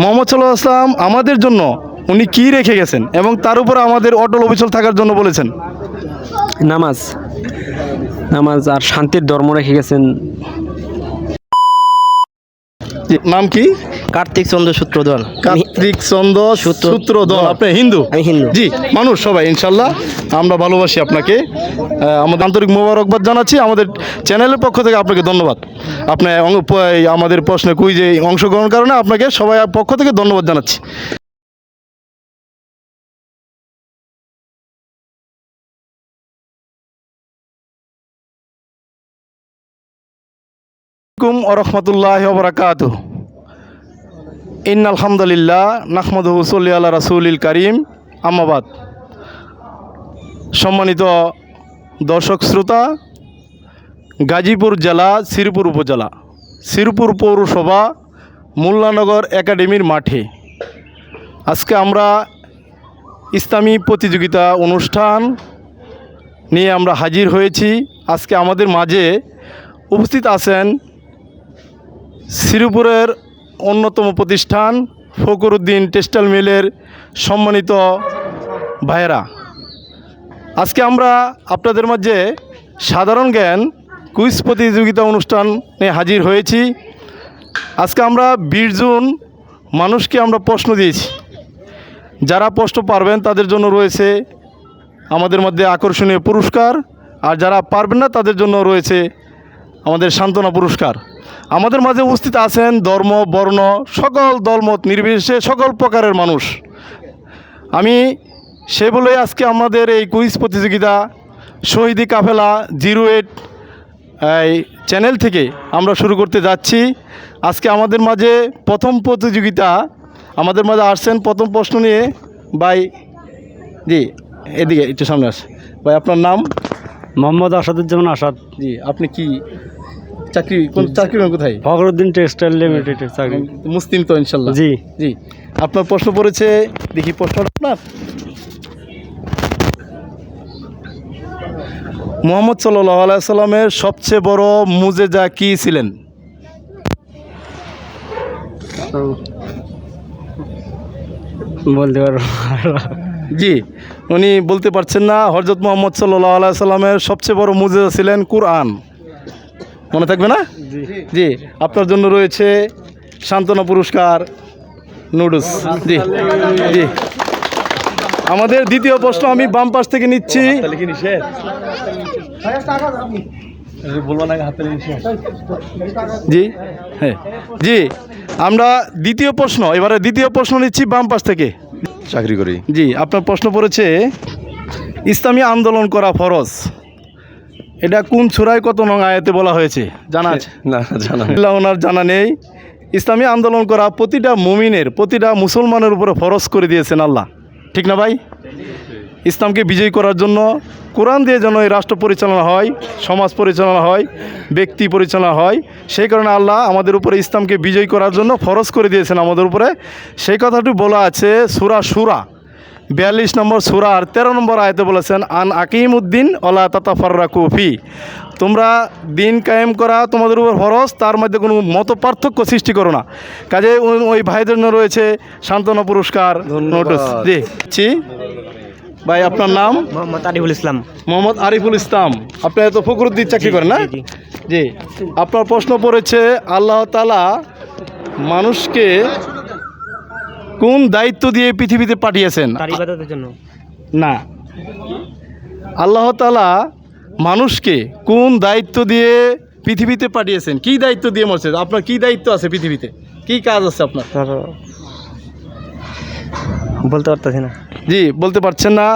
মোহাম্মদ সাল্লাহ আসলাম আমাদের জন্য উনি কি রেখে গেছেন এবং তার উপর আমাদের অটল অবিচল থাকার জন্য বলেছেন? নামাজ। নামাজ আর শান্তির ধর্ম রেখে গেছেন। নাম কি? কার্তিক চন্দ্র সূত্রধর কার্তিক চন্দ্র সূত্র- সূত্রধর আপনি হিন্দু? আমি হিন্দু। জি মানুষ সবাই ইনশাল্লাহ। আমরা ভালোবাসি আপনাকে। আমাদের আন্তরিক মোবারকবাদ জানাচ্ছি। আমাদের চ্যানেলের পক্ষ থেকে আপনাকে ধন্যবাদ। আপনি আমাদের প্রশ্নে কুইজে অংশগ্রহণ কারণে আপনাকে সবাই পক্ষ থেকে ধন্যবাদ জানাচ্ছি। আলাইকুম ওরহমতুল্লাহ বরাকাত ইন আলহামদুলিল্লাহ নাহমদ হুসল্লি আল্লাহ রাসুলিল করিম আম্মাবাদ সম্মানিত দর্শক শ্রোতা, গাজীপুর জেলা শ্রীপুর উপজেলা শ্রীপুর পৌরসভা, মোল্লানগর একাডেমির মাঠে। আজকে আমরা ইসলামী প্রতিযোগিতা অনুষ্ঠান নিয়ে আমরা হাজির হয়েছি। আজকে আমাদের মাঝে উপস্থিত আছেন শ্রীপুরের অন্যতম প্রতিষ্ঠান ফকরুদ্দিন টেক্সটাইল মিলের সম্মানিত ভাইয়েরা। আজকে আমরা আপনাদের মাঝে সাধারণ জ্ঞান কুইজ প্রতিযোগিতা অনুষ্ঠানে হাজির হয়েছি। আজকে আমরা বিশ জুন মানুষকে আমরা প্রশ্ন দিয়েছি। যারা প্রশ্ন পারবেন তাদের জন্য রয়েছে আমাদের মধ্যে আকর্ষণীয় পুরস্কার, আর যারা পারবেন না তাদের জন্য রয়েছে আমাদের সান্ত্বনা পুরস্কার। আমাদের মাঝে উপস্থিত আছেন ধর্ম বর্ণ সকল দলমত নির্বিশেষে সকল প্রকারের মানুষ। আমি সে বলে আজকে আমাদের এই কুইজ প্রতিযোগিতা শহীদি কাফেলা জিরো এইট এই চ্যানেল থেকে আমরা শুরু করতে যাচ্ছি। আজকে আমাদের মাঝে প্রথম প্রতিযোগিতা আমাদের মাঝে আসছেন প্রথম প্রশ্ন নিয়ে ভাই জি এদিকে একটু সামনে আসে। ভাই আপনার নাম? মোহাম্মদ আসাদুজ্জামান আসাদ। জি আপনি কি চাকরি কোন চাকরি করেন কোথায়? ফখরুদ্দিন টেক্সটাইল লিমিটেডের চাকরি। মুসলিম তো ইনশাল্লাহ। জি। জি। আপনার প্রশ্ন পড়েছে দেখি প্রশ্ন আপনার। মোহাম্মদ সাল্লাহ আলাইসাল্লামের সবচেয়ে বড় মুজেজা কি ছিলেন? বলতে পারব জি। উনি বলতে পারছেন না হজরত মোহাম্মদ সাল্লাহ আলাইসাল্লামের সবচেয়ে বড় মুজেজা ছিলেন কুরআন। মনে থাকবে না? জি। আপনার জন্য রয়েছে সান্ত্বনা পুরস্কার নুডলস। জি জি। আমাদের দ্বিতীয় প্রশ্ন আমি বাম পাশ থেকে নিচ্ছি। জি হ্যাঁ। জি আমরা দ্বিতীয় প্রশ্ন এবারে দ্বিতীয় প্রশ্ন নিচ্ছি বাম পাশ থেকে। চাকরি করি। জি আপনার প্রশ্ন পড়েছে ইসলামী আন্দোলন করা ফরজ। এটা কোন ছুরায় কত নং আয়াতে বলা হয়েছে? জানা আছে? না জানা ওনার জানা নেই। ইসলামী আন্দোলন করা প্রতিটা মুমিনের প্রতিটা মুসলমানের উপরে ফরজ করে দিয়েছেন আল্লাহ। ঠিক না ভাই? ইসলামকে বিজয়ী করার জন্য কোরআন দিয়ে যেন এই রাষ্ট্র পরিচালনা হয় সমাজ পরিচালনা হয় ব্যক্তি পরিচালনা হয় সেই কারণে আল্লাহ আমাদের উপরে ইসলামকে বিজয়ী করার জন্য ফরজ করে দিয়েছেন আমাদের উপরে। সেই কথাটি বলা আছে সুরা সুরা। বিয়াল্লিশ নম্বর সুরার তেরো নম্বর আয়তে বলেছেন আন আকিম উদ্দিন ওলা তাতা ফররা কুফি তোমরা দিন কায়েম করা তোমাদের উপর ফরজ তার মধ্যে কোনো মত পার্থক্য সৃষ্টি করো না। কাজে ওই- ওই ভাইদের জন্য রয়েছে সান্ত্বনা পুরস্কার নোটিস জি। ভাই আপনার নাম? মোহাম্মদ আরিফুল ইসলাম। মোহাম্মদ আরিফুল ইসলাম। আপনি তো ফখরুদ্দিন চাকরি করেন না? জি, জি। আপনার প্রশ্ন পড়েছে আল্লাহ তালা মানুষকে কোন দায়িত্ব দিয়ে পৃথিবীতে পাঠিয়েছেন? জন্য। না। আল্লাহ তালা মানুষকে কোন দায়িত্ব দিয়ে পৃথিবীতে পাঠিয়েছেন? কি দায়িত্ব দিয়ে মরছে? আপনার কি দায়িত্ব আছে পৃথিবীতে? কি কাজ আছে আপনার? বলতে পারতেছি না। জি বলতে পারছেন না।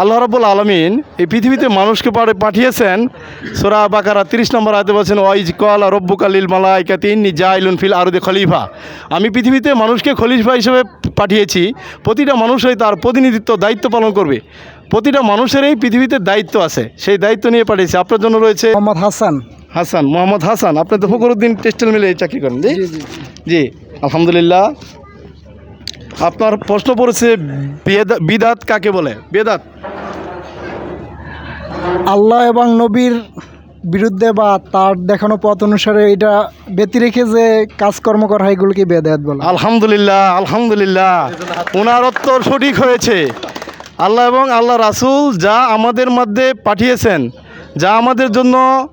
আল্লাহ রাবুল আলমিন এই পৃথিবীতে মানুষকে পাড়ে পাঠিয়েছেন। সোরা বাকারা তিরিশ নম্বর আয়তে বলছেন ওয়াইজ কল রব্বু কালিল মালাইকা তিন্নি জাইলুন ফিল আরুদে খলিফা। আমি পৃথিবীতে মানুষকে খলিফা হিসেবে পাঠিয়েছি। প্রতিটা মানুষই তার প্রতিনিধিত্ব দায়িত্ব পালন করবে। প্রতিটা মানুষেরই পৃথিবীতে দায়িত্ব আছে। সেই দায়িত্ব নিয়ে পাঠিয়েছি। আপনার জন্য রয়েছে মোহাম্মদ হাসান। হাসান মোহাম্মদ হাসান। আপনি তো ফকরুদ্দিন টেক্সটাইল মিলে চাকরি করেন জি। জি আলহামদুলিল্লাহ। আপনার প্রশ্ন পড়েছে বেদা- বিদাত কাকে বলে? বেদাত। আল্লাহ এবং নবীর বিরুদ্ধে বা তার দেখানো পথ অনুসারে এটা ব্যতি রেখে যে কাজকর্ম করা হয় এগুলোকে বেদায়াত বলে। আলহামদুলিল্লাহ আলহামদুলিল্লাহ। ওনার উত্তর সঠিক হয়েছে। আল্লাহ এবং আল্লাহ রাসূল যা আমাদের মধ্যে পাঠিয়েছেন যা আমাদের জন্য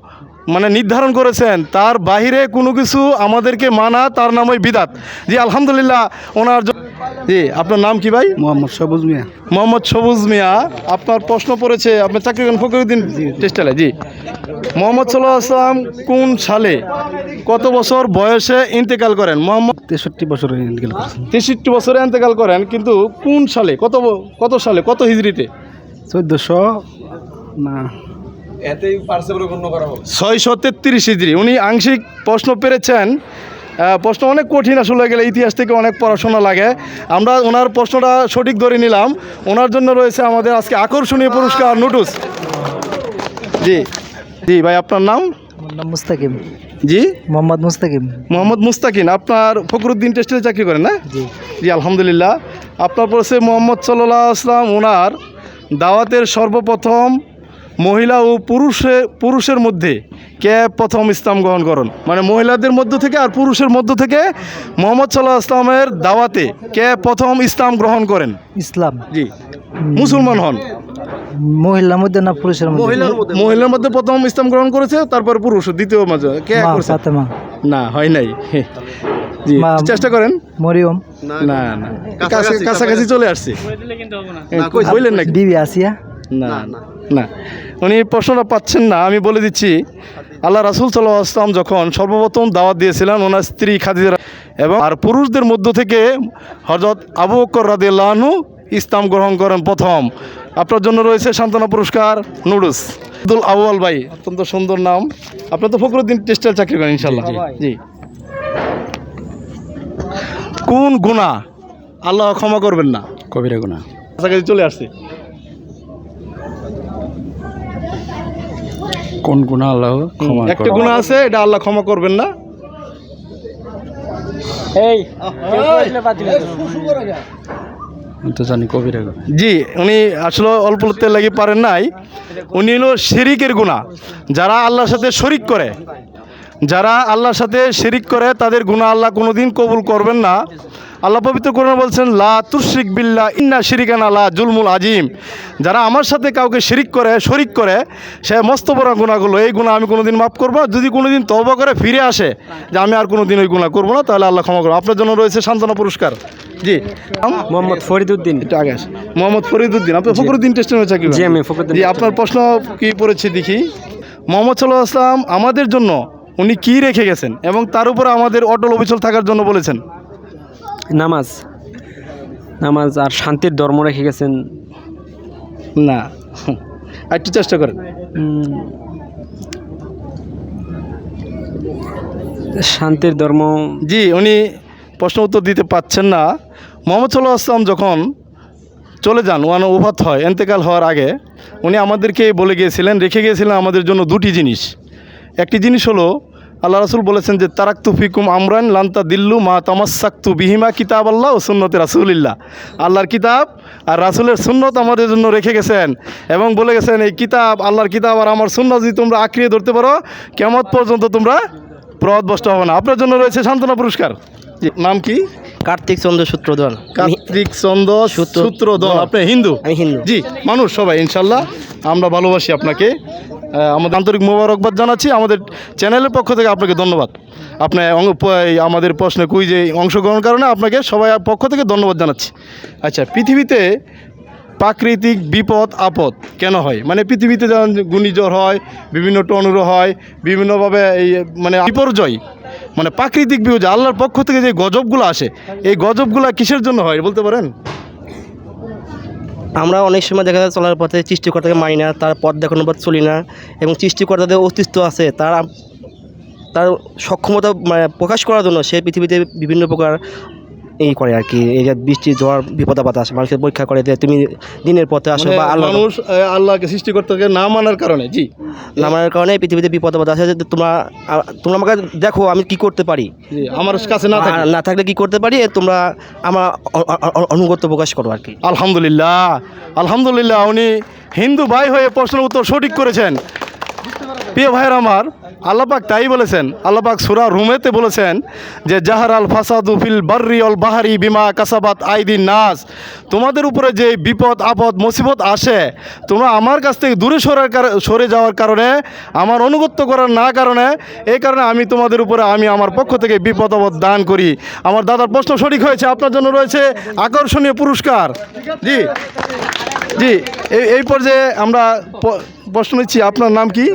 মানে নির্ধারণ করেছেন তার বাহিরে কোনো কিছু আমাদেরকে মানা তার নামই বিদাত। জি আলহামদুলিল্লাহ ওনার জি আপনার নাম কি ভাই? মোহাম্মদ সবুজ মিয়া। মোহাম্মদ সবুজ মিয়া আপনার প্রশ্ন পড়েছে আপনার চাকরি করেন ফকরুদ্দিন টেস্টালে জি মোহাম্মদ সাল্লাহ আসলাম কোন সালে কত বছর বয়সে ইন্তেকাল করেন? মোহাম্মদ তেষট্টি বছর ইন্টিগ্রেল করেছেন। তেষট্টি বছরে ইন্তেকাল করেন কিন্তু কোন সালে কত কত সালে কত হিজড়িতে? চোদ্দোশো না ছয়শো তেত্রিশ হিজড়ি। উনি আংশিক প্রশ্ন পেরেছেন। প্রশ্ন অনেক কঠিন আসলে গেলে ইতিহাস থেকে অনেক পড়াশোনা লাগে। আমরা ওনার প্রশ্নটা সঠিক ধরে নিলাম। ওনার জন্য রয়েছে আমাদের আজকে আকর্ষণীয় পুরস্কার নুটুস জি জি ভাই আপনার নাম? আমার নাম মুস্তাকিম। জি? মোহাম্মদ মুস্তাকিম। মোহাম্মদ মুস্তাকিন আপনার ফখরুদ্দিন টেস্টের চাকরি করেন না? জি। জি আলহামদুলিল্লাহ। আপনার পড়ছে মোহাম্মদ সাল্লাহ আসলাম ওনার দাওয়াতের সর্বপ্রথম মহিলা ও পুরুষে পুরুষের মধ্যে কে প্রথম ইসলাম গ্রহণ করেন? মানে মহিলাদের মধ্য থেকে আর পুরুষের মধ্য থেকে মোহাম্মদ সাল্লাহ ইসলামের দাওয়াতে কে প্রথম ইসলাম গ্রহণ করেন? ইসলাম। জি। মুসলমান হন। মহিলার মধ্যে না পুরুষের মহিলার মহিলার মধ্যে প্রথম ইসলাম গ্রহণ করেছে তারপর পুরুষ দ্বিতীয় মাঝে কে করছে? না হয় নাই। জি চেষ্টা করেন। মরিয়ম। না না কাছা- কাছাকাছি চলে আসছে। বললেন নাকি? বিবি আসিয়া? না। না। উনি প্রশ্নটা পাচ্ছেন না আমি বলে দিচ্ছি আল্লাহ রাসুল সাল্লাহ আসলাম যখন সর্বপ্রথম দাওয়াত দিয়েছিলেন ওনার স্ত্রী খাদিজা এবং আর পুরুষদের মধ্য থেকে হজরত আবু বকর রাদিয়াল্লাহু ইসলাম গ্রহণ করেন প্রথম। আপনার জন্য রয়েছে সান্ত্বনা পুরস্কার নুডুস আব্দুল আউয়াল ভাই অত্যন্ত সুন্দর নাম। আপনার তো ফখরুদ্দিন টেস্টার চাকরি করেন ইনশাল্লাহ জি। কোন গুণা আল্লাহ ক্ষমা করবেন না। কবিরা গুণা কাছাকাছি চলে আসছে। কোন গুণা আল্লাহ ক্ষমা একটা গুণা আছে এটা আল্লাহ ক্ষমা করবেন না। আমি তো জানি কবিরা জি উনি আসলে অল্প তেল লাগি পারেন নাই। উনি হলো শিরিকের গুণা। যারা আল্লাহর সাথে শরিক করে যারা আল্লাহর সাথে শিরিক করে তাদের গুণা আল্লাহ কোনোদিন কবুল করবেন না। আল্লাহ পবিত্র কোরআনে বলছেন লা তুশরিক বিল্লা ইন্না শিরিকানা লা জুলমুল আজিম। যারা আমার সাথে কাউকে শিরিক করে শরিক করে সে মস্ত বড় গুণাগুলো এই গুণা আমি কোনোদিন মাফ করব যদি কোনোদিন তওবা করে ফিরে আসে যে আমি আর কোনোদিন ওই গুণা করব না তাহলে আল্লাহ ক্ষমা করব আপনার জন্য রয়েছে সান্ত্বনা পুরস্কার। জি। মোহাম্মদ ফরিদউদ্দিন। আগে মোহাম্মদ ফরিদুদ্দিন আপনি ফখরুদ্দিন টেস্টের চাকরি করেন? জি, আমি ফখরুদ্দিন জি আপনার প্রশ্ন কি পড়েছে দেখি। মোহাম্মদ সাল্লাহ আসলাম আমাদের জন্য উনি কি রেখে গেছেন এবং তার উপরে আমাদের অটল অবিচল থাকার জন্য বলেছেন? নামাজ। নামাজ আর শান্তির ধর্ম রেখে গেছেন। না। একটু চেষ্টা করেন। শান্তির ধর্ম। জি উনি প্রশ্ন উত্তর দিতে পাচ্ছেন না। মোহাম্মদ সাল্লাহ আসলাম যখন চলে যান ওয়ান ওফাত হয় এন্তেকাল হওয়ার আগে উনি আমাদেরকে বলে গিয়েছিলেন রেখে গিয়েছিলেন আমাদের জন্য দুটি জিনিস। একটি জিনিস হলো আল্লাহ রাসুল বলেছেন যে তারাক তুফিকুম আমরান লান্তা দিল্লু মা তামাসাক্তু বিহিমা কিতাব আল্লাহ ও সুন্নতে রাসুলিল্লাহ। আল্লাহর কিতাব আর রাসুলের সুন্নত আমাদের জন্য রেখে গেছেন এবং বলে গেছেন এই কিতাব আল্লাহর কিতাব আর আমার সুন্নত যদি তোমরা আঁকড়িয়ে ধরতে পারো কেমত পর্যন্ত তোমরা প্রদবষ্ট হবে না। আপনার জন্য রয়েছে সান্ত্বনা পুরস্কার। নাম কি? কার্তিক চন্দ্র সূত্রধর কার্তিক চন্দ্র সূত্র- সূত্রধর আপনি হিন্দু? আমি হিন্দু। জি মানুষ সবাই ইনশাল্লাহ আমরা ভালোবাসি আপনাকে। আমাদের আন্তরিক মোবারকবাদ জানাচ্ছি। আমাদের চ্যানেলের পক্ষ থেকে আপনাকে ধন্যবাদ। আপনি অং- প- এই আমাদের প্রশ্নে কুইজে অংশগ্রহণ কারণে আপনাকে সবাই পক্ষ থেকে ধন্যবাদ জানাচ্ছি। আচ্ছা পৃথিবীতে প্রাকৃতিক বিপদ, আপদ কেন হয়? মানে পৃথিবীতে যেমন ঘূর্ণিঝড় হয়, বিভিন্ন টনুরো হয়, বিভিন্নভাবে এই মানে বিপর্যয় মানে প্রাকৃতিক বিপর্যয়, আল্লাহর পক্ষ থেকে যে গজবগুলো আসে, এই গজবগুলো কিসের জন্য হয় বলতে পারেন? আমরা অনেক সময় দেখা যায় চলার পথে সৃষ্টিকর্তাকে মানি না, তার পথ দেখানোর পথ চলি না এবং সৃষ্টিকর্তাদের অস্তিত্ব আছে, তার তার সক্ষমতা মানে প্রকাশ করার জন্য সে পৃথিবীতে বিভিন্ন প্রকার এই করে আর কি এই যে বৃষ্টি ঝড় বিপদ আপদ আসে মানুষের পরীক্ষা করে যে তুমি দিনের পথে আসো মানে বা আল্লাহ মানুষ আল্লাহকে সৃষ্টিকর্তাকে না মানার কারণে জি। না মানার কারণে পৃথিবীতে বিপদ আপদ আসে যে তোমরা তোমরা আমাকে দেখো আমি কি করতে পারি। আমার কাছে না থাকে না থাকলে কি করতে পারি তোমরা আমার অ- অ- অ- অনুগত্য প্রকাশ করো আর কি। আলহামদুলিল্লাহ আলহামদুলিল্লাহ উনি হিন্দু ভাই হয়ে প্রশ্নের উত্তর সঠিক করেছেন। প্রিয় ভাইয়ের আমার, আল্লাপাক তাই বলেছেন, আল্লাপাক সুরা রুমেতে বলেছেন যে, জাহার আল ফাসাদু ফিল বার্রি অল বাহারি বিমা কাসাবাত আইদিন নাস। তোমাদের উপরে যে বিপদ, আপদ, মুসিবত আসে, তোমরা আমার কাছ থেকে দূরে সরার সরে যাওয়ার কারণে, আমার অনুগত্য করার না কারণে এই কারণে আমি তোমাদের উপরে, আমি আমার পক্ষ থেকে বিপদ, আপদ দান করি। আমার দাদার প্রশ্ন সঠিক হয়েছে, আপনার জন্য রয়েছে আকর্ষণীয় পুরস্কার। জি জি, এই পর্যায়ে আমরা প্রশ্ন নিচ্ছি আপনার নাম কি?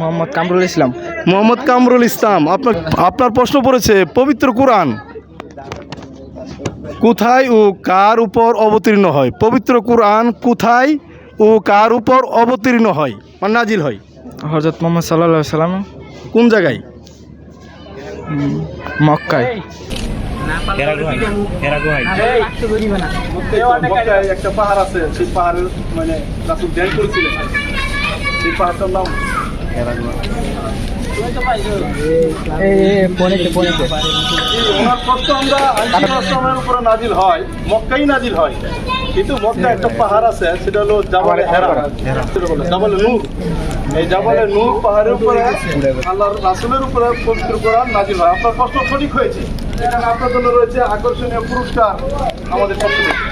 মোহাম্মদ কামরুল ইসলাম। মোহাম্মদ কামরুল ইসলাম আপনার আপনার প্রশ্ন পড়েছে পবিত্র কোরআন কোথায় ও কার উপর অবতীর্ণ হয়? পবিত্র কোরআন কোথায় ও কার উপর অবতীর্ণ হয়? মানে নাজিল হয়। হজরত মোহাম্মদ সাল্লাহ সাল্লাম। কোন জায়গায়? মক্কায়। একটা পাহাড় আছে সেই পাহাড়ের মানে উপরে নাজিল হয় মক্কাই নাজিল হয় কিন্তু মক্কা একটা পাহাড় আছে সেটা হলো জাবালে হেরা জাবালে নূর এই জাবালে নূর পাহাড়ের উপরে আল্লাহর রাসুলের উপরে পবিত্র কোরআন নাজিল হয় আপনার প্রশ্ন সঠিক হয়েছে এখানে আপনার জন্য রয়েছে আকর্ষণীয় পুরস্কার আমাদের পক্ষ থেকে